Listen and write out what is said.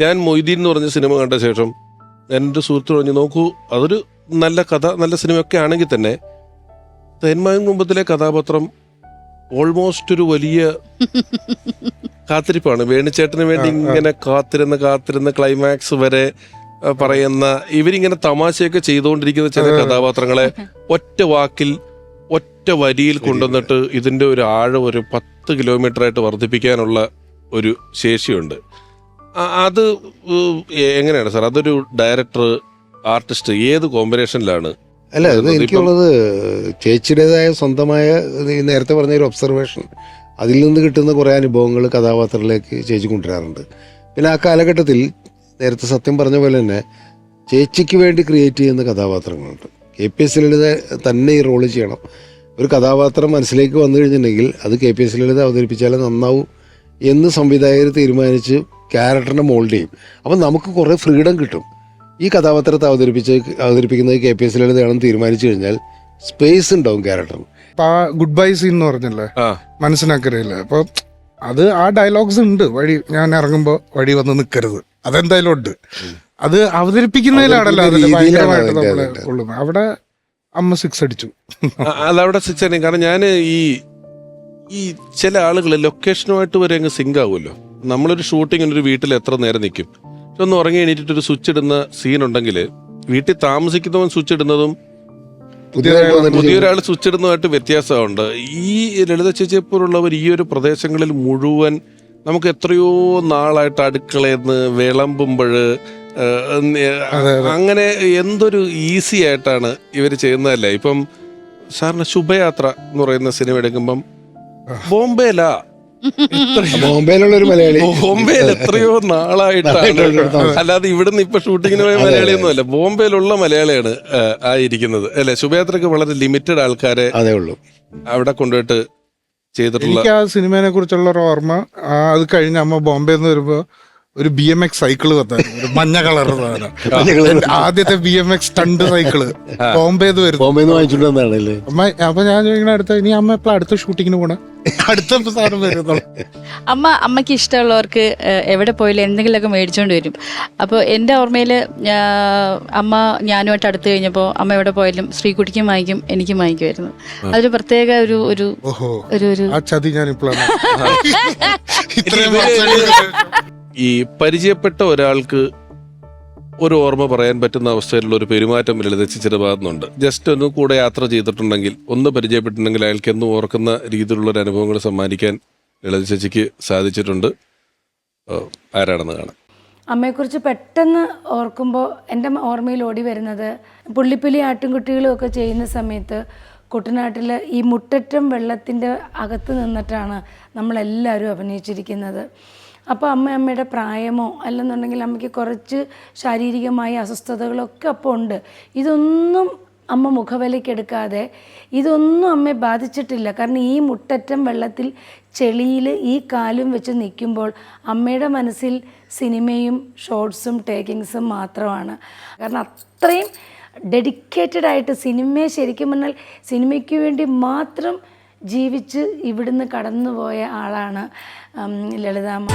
ഞാൻ മൊയ്തീൻ എന്ന് പറഞ്ഞ സിനിമ കണ്ട ശേഷം എന്റെ സുഹൃത്ത് പറഞ്ഞു നോക്കൂ അതൊരു നല്ല കഥ നല്ല സിനിമയൊക്കെ ആണെങ്കിൽ തന്നെ തേന്മായും കുടുംബത്തിലെ കഥാപാത്രം ഓൾമോസ്റ്റ് ഒരു വലിയ കാത്തിരിപ്പാണ്. വേണിച്ചേട്ടന് വേണ്ടി ഇങ്ങനെ കാത്തിരുന്ന് കാത്തിരുന്ന് ക്ലൈമാക്സ് വരെ പറയുന്ന ഇവരിങ്ങനെ തമാശയൊക്കെ ചെയ്തുകൊണ്ടിരിക്കുന്ന ചില കഥാപാത്രങ്ങളെ ഒറ്റ വാക്കിൽ ഒറ്റ വരിയിൽ കൊണ്ടുവന്നിട്ട് ഇതിന്റെ ഒരു ആഴം ഒരു പത്ത് കിലോമീറ്റർ ആയിട്ട് വർദ്ധിപ്പിക്കാനുള്ള ഒരു ശേഷിയുണ്ട്. അത് എങ്ങനെയാണ് സാർ? അതൊരു ഡയറക്ടർ ആർട്ടിസ്റ്റ് ഏത് കോമ്പിനേഷനിലാണ്? അല്ല അത് എനിക്കുള്ളത് ചേച്ചിയുടേതായ സ്വന്തമായ നേരത്തെ പറഞ്ഞ ഒരു ഒബ്സർവേഷൻ. അതിൽ നിന്ന് കിട്ടുന്ന കുറേ അനുഭവങ്ങൾ കഥാപാത്രത്തിലേക്ക് ചേച്ചി കൊണ്ടുവരാറുണ്ട്. പിന്നെ ആ കാലഘട്ടത്തിൽ നേരത്തെ സത്യം പറഞ്ഞ പോലെ തന്നെ ചേച്ചിക്ക് വേണ്ടി ക്രിയേറ്റ് ചെയ്യുന്ന കഥാപാത്രങ്ങളുണ്ട്. കെ പി എസ് ലളിത തന്നെ ഈ റോൾ ചെയ്യണം. ഒരു കഥാപാത്രം മനസ്സിലേക്ക് വന്നു കഴിഞ്ഞിട്ടുണ്ടെങ്കിൽ അത് കെ പി എസ് ലളിത അവതരിപ്പിച്ചാലേ നന്നാവും എന്ന് സംവിധായകർ തീരുമാനിച്ച് ക്യാരക്ടറിനെ മോൾഡ് ചെയ്യും. അപ്പം നമുക്ക് കുറേ ഫ്രീഡം കിട്ടും. ഈ കഥാപാത്രത്തെ അവതരിപ്പിച്ച് അവതരിപ്പിക്കുന്നത് കെ പി എസ് ലളിതയാണെന്ന് തീരുമാനിച്ചു കഴിഞ്ഞാൽ സ്പേസ് ഉണ്ടാവും ക്യാരക്ടറിന് ആ ഗുഡ് ബൈ സീൻ എന്ന് പറഞ്ഞല്ലേ? ആ. മനസ്സിലാക്കറിയില്ല അപ്പൊ അത് ആ ഡയലോഗ്സ് ഉണ്ട്. വഴി ഞാൻ ഇറങ്ങുമ്പോ വഴി വന്ന് നിൽക്കരുത് അതെന്തായാലും ഉണ്ട്. അത് അവതരിപ്പിക്കുന്നതിലാണല്ലോ അതിൽ അവതരിപ്പിക്കുന്ന ഭയങ്കരമായിട്ട് രീതിയിലാണ് നമ്മൾ അതിന്റെ കൊള്ളുന്നത് അവിടെ അമ്മ സിക്സ് അടിച്ചു. അതവിടെ സിക്സ് അടിക്കും കാരണം ഞാൻ ഈ ഈ ചില ആളുകൾ ലൊക്കേഷനുമായിട്ട് വരെ അങ്ങ് സിങ്ക് ആവുമല്ലോ. നമ്മളൊരു ഷൂട്ടിങ്ങിന് ഒരു വീട്ടിൽ എത്ര നേരം നിൽക്കും ഒന്ന് ഉറങ്ങി എണീറ്റിട്ട് ഒരു സ്വിച്ച് ഇടുന്ന സീൻ ഉണ്ടെങ്കിൽ വീട്ടിൽ താമസിക്കുന്നവൻ സ്വിച്ച് ഇടുന്നതും പുതിയൊരാൾ സ്വിച്ച് ഇടുന്നതുമായിട്ട് വ്യത്യാസമുണ്ട്. ഈ ലളിത ചേച്ചിയെ പോലുള്ളവർ ഈ ഒരു പ്രദേശങ്ങളിൽ മുഴുവൻ നമുക്ക് എത്രയോ നാളായിട്ട് അടുക്കളയെന്ന് വിളമ്പുമ്പോഴ് അങ്ങനെ എന്തൊരു ഈസി ആയിട്ടാണ് ഇവർ ചെയ്യുന്നതല്ലേ? ഇപ്പം സാറിന് ശുഭയാത്ര എന്ന് പറയുന്ന സിനിമ എടുക്കുമ്പം ബോംബെയിലാ ബോംബെയിലുള്ള ഒരു മലയാളി. ബോംബെയിൽ എത്രയോ നാളായിട്ടാണ്. അല്ലാതെ ഇവിടുന്ന് ഇപ്പൊ ഷൂട്ടിങ്ങിന് പോയ മലയാളിയൊന്നും അല്ല ബോംബെയിലുള്ള മലയാളിയാണ് ആയിരിക്കുന്നത്. അല്ലെ? ശുഭയാത്രക്ക് വളരെ ലിമിറ്റഡ് ആൾക്കാരെ അതേ ഉള്ളൂ. അവിടെ കൊണ്ടുപോയിട്ട് ചെയ്തിട്ടുള്ള എനിക്ക് ആ സിനിമയെ കുറിച്ചുള്ള ഒരു ഓർമ്മ അത് കഴിഞ്ഞ് അമ്മ ബോംബെ എന്ന് വരുമ്പോ ഒരു ബി എം എക്സ് സൈക്കിൾ വന്നായിരുന്നു ഒരു മഞ്ഞ കളർ ആദ്യത്തെ ബി എം എക്സ് ടണ്ട് സൈക്കിൾ ബോംബെന്ന് വരുന്നു അമ്മ അപ്പൊ ഞാൻ അടുത്ത ഇനി അമ്മ എപ്പോഴും അടുത്ത ഷൂട്ടിങ്ങിന് പോണേ? അടുത്ത സാധനം വരുന്നു? അമ്മ അമ്മയ്ക്ക് ഇഷ്ടമുള്ളവർക്ക് എവിടെ പോയാലും എന്തെങ്കിലുമൊക്കെ മേടിച്ചുകൊണ്ട് വരും. അപ്പോൾ എന്റെ ഓർമ്മയിൽ അമ്മ ഞാനുമായിട്ട് അടുത്ത് കഴിഞ്ഞപ്പോൾ അമ്മ എവിടെ പോയാലും ശ്രീകുട്ടിക്കും വാങ്ങിക്കും എനിക്കും വാങ്ങിക്കുമായിരുന്നു. അതൊരു പ്രത്യേക ഒരു ഒരു ഒരു ഒരു ആ ചതി ഞാൻ ഇപ്പോഴാണ് ഈ പരിചയപ്പെട്ട ഒരാൾക്ക് ഒരു ഓർമ്മ പറയാൻ പറ്റുന്ന അവസ്ഥയിലുള്ള ഒരു പെരുമാറ്റം ലളിതച്ചിയുടെ ഭാഗത്തുനിന്നുണ്ട് ജസ്റ്റ് ഒന്ന് കൂടെ യാത്ര ചെയ്തിട്ടുണ്ടെങ്കിൽ ഒന്ന് പരിചയപ്പെട്ടിട്ടുണ്ടെങ്കിൽ അയാൾക്ക് എന്നും ഓർക്കുന്ന രീതിയിലുള്ള ഒരു അനുഭവങ്ങൾ സമ്മാനിക്കാൻ ലളിതച്ചിക്ക് സാധിച്ചിട്ടുണ്ട്. ആരാണെന്ന് കാണാം. അമ്മയെക്കുറിച്ച് പെട്ടെന്ന് ഓർക്കുമ്പോൾ എന്റെ ഓർമ്മയിൽ ഓടി വരുന്നത് പുള്ളിപ്പുലി ആട്ടിൻകുട്ടികളും ഒക്കെ ചെയ്യുന്ന സമയത്ത് കുട്ടനാട്ടിൽ ഈ മുട്ടറ്റം വെള്ളത്തിന്റെ അകത്ത് നിന്നിട്ടാണ് നമ്മളെല്ലാവരും അഭിനയിച്ചിരിക്കുന്നത്. അപ്പോൾ അമ്മ അമ്മയുടെ പ്രായമോ അല്ലെന്നുണ്ടെങ്കിൽ അമ്മയ്ക്ക് കുറച്ച് ശാരീരികമായ അസ്വസ്ഥതകളൊക്കെ അപ്പോൾ ഉണ്ട്. ഇതൊന്നും അമ്മ മുഖവിലയ്ക്കെടുക്കാതെ ഇതൊന്നും അമ്മയെ ബാധിച്ചിട്ടില്ല. കാരണം ഈ മുട്ടറ്റം വെള്ളത്തിൽ ചെളിയിൽ ഈ കാലും വെച്ച് നിൽക്കുമ്പോൾ അമ്മയുടെ മനസ്സിൽ സിനിമയും ഷോർട്സും ടേക്കിങ്സും മാത്രമാണ്. കാരണം അത്രയും ഡെഡിക്കേറ്റഡ് ആയിട്ട് സിനിമയെ ശരിക്കും പറഞ്ഞാൽ സിനിമയ്ക്ക് വേണ്ടി മാത്രം ജീവിച്ച് ഇവിടുന്ന് കടന്നുപോയ ആളാണ് ലളിതാമ്മ.